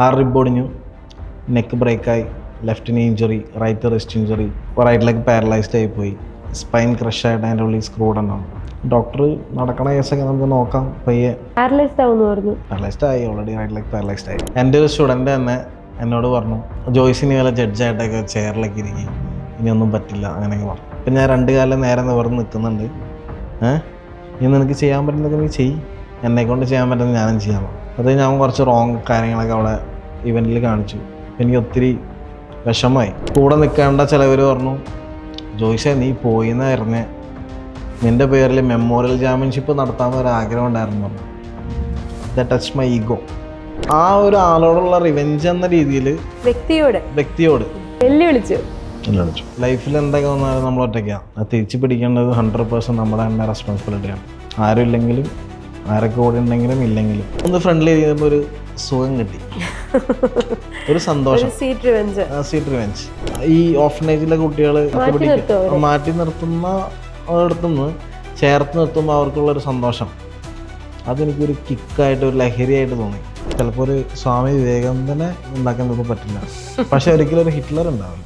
ആ റിബ് ഒടിഞ്ഞു നെക്ക് ബ്രേക്കായി ലെഫ്റ്റിന് injury right wrist injury right leg paralysed ആയി പോയി. സ്പൈൻ ക്രഷ് ആയിട്ട് അതിന്റെ ഉള്ളിൽ സ്ക്രൂ ഉണ്ടാവും ഡോക്ടർ നടക്കണ കേസൊക്കെ നമുക്ക് നോക്കാം. പയ്യെ. പാരലൈസ്ഡ് ആവുമെന്ന് പറഞ്ഞു. പാരലൈസ്ഡ് ആയി. ഓൾറെഡി റൈറ്റ് ലെഗ് പാരലൈസ്ഡ് ആയി. എന്റെ ഒരു സ്റ്റുഡന്റ് തന്നെ എന്നോട് പറഞ്ഞു ജോയ്സിന് വല്ല ജഡ്ജായിട്ടൊക്കെ ചെയറിലേക്ക് ഇരിക്കും. ഇനിയൊന്നും പറ്റില്ല അങ്ങനെയൊക്കെ പറഞ്ഞു. ഇപ്പം ഞാൻ രണ്ട് കാലം നേരെ നിവർന്ന് നിൽക്കുന്നുണ്ട്. ഏഹ് ഇനി നിനക്ക് ചെയ്യാൻ പറ്റുന്നതൊക്കെ നീ ചെയ്യ്. എന്നെ കൊണ്ട് ചെയ്യാൻ പറ്റുന്ന ഞാനും ചെയ്യാം. അത് ഞാൻ കുറച്ച് റോങ് കാര്യങ്ങളൊക്കെ അവിടെ ഇവന്റിൽ കാണിച്ചു. എനിക്ക് ഒത്തിരി വിഷമമായി. കൂടെ നിൽക്കേണ്ട ചിലവർ പറഞ്ഞു ജോയിസെ നീ പോയിന്ന് അറിഞ്ഞ് നിന്റെ പേരിൽ മെമ്മോറിയൽ ചാമ്പ്യൻഷിപ്പ് നടത്താൻ ഒരു ആഗ്രഹം ഉണ്ടായിരുന്നു പറഞ്ഞു. ദ ടച്ച് മൈ ഈഗോ ആ ഒരു ആളോടുള്ള റിവെഞ്ച് എന്ന രീതിയിൽ വ്യക്തിയോട്. വ്യക്തിയോട്. വെല്ലുവിളിച്ചു. ലൈഫിൽ എന്തൊക്കെ വന്നാലും നമ്മൾ ഒറ്റയ്ക്കാണ് അത് തിരിച്ചു പിടിക്കേണ്ടത് ഹൺഡ്രഡ് പേഴ്സന്റ് നമ്മുടെ തന്നെ റെസ്പോൺസിബിലിറ്റിയാണ് ആരും ഇല്ലെങ്കിലും ആരൊക്കെ കൂടെ ഉണ്ടെങ്കിലും ഇല്ലെങ്കിലും. ഒന്ന് ഫ്രണ്ട്ലി ചെയ്യുമ്പോൾ ഒരു സുഖം കിട്ടി. ഒരു സന്തോഷം. സീറ്റ് റിവെഞ്ച് സീറ്റ് റിവെഞ്ച് ഈ ഓഫനേജിലെ കുട്ടികൾ മാറ്റി നിർത്തുന്ന അടുത്തുനിന്ന് ചേർത്ത് നിർത്തുമ്പോൾ അവർക്കുള്ള ഒരു സന്തോഷം. അതെനിക്കൊരു കിക്കായിട്ട് ഒരു ലഹരിയായിട്ട് തോന്നി. ചിലപ്പോൾ ഒരു സ്വാമി വിവേകാനന്ദനെ ഉണ്ടാക്കാൻ നമുക്ക് പറ്റില്ല. പക്ഷെ ഒരിക്കലും ഒരു ഹിറ്റ്ലർ ഉണ്ടാവില്ല.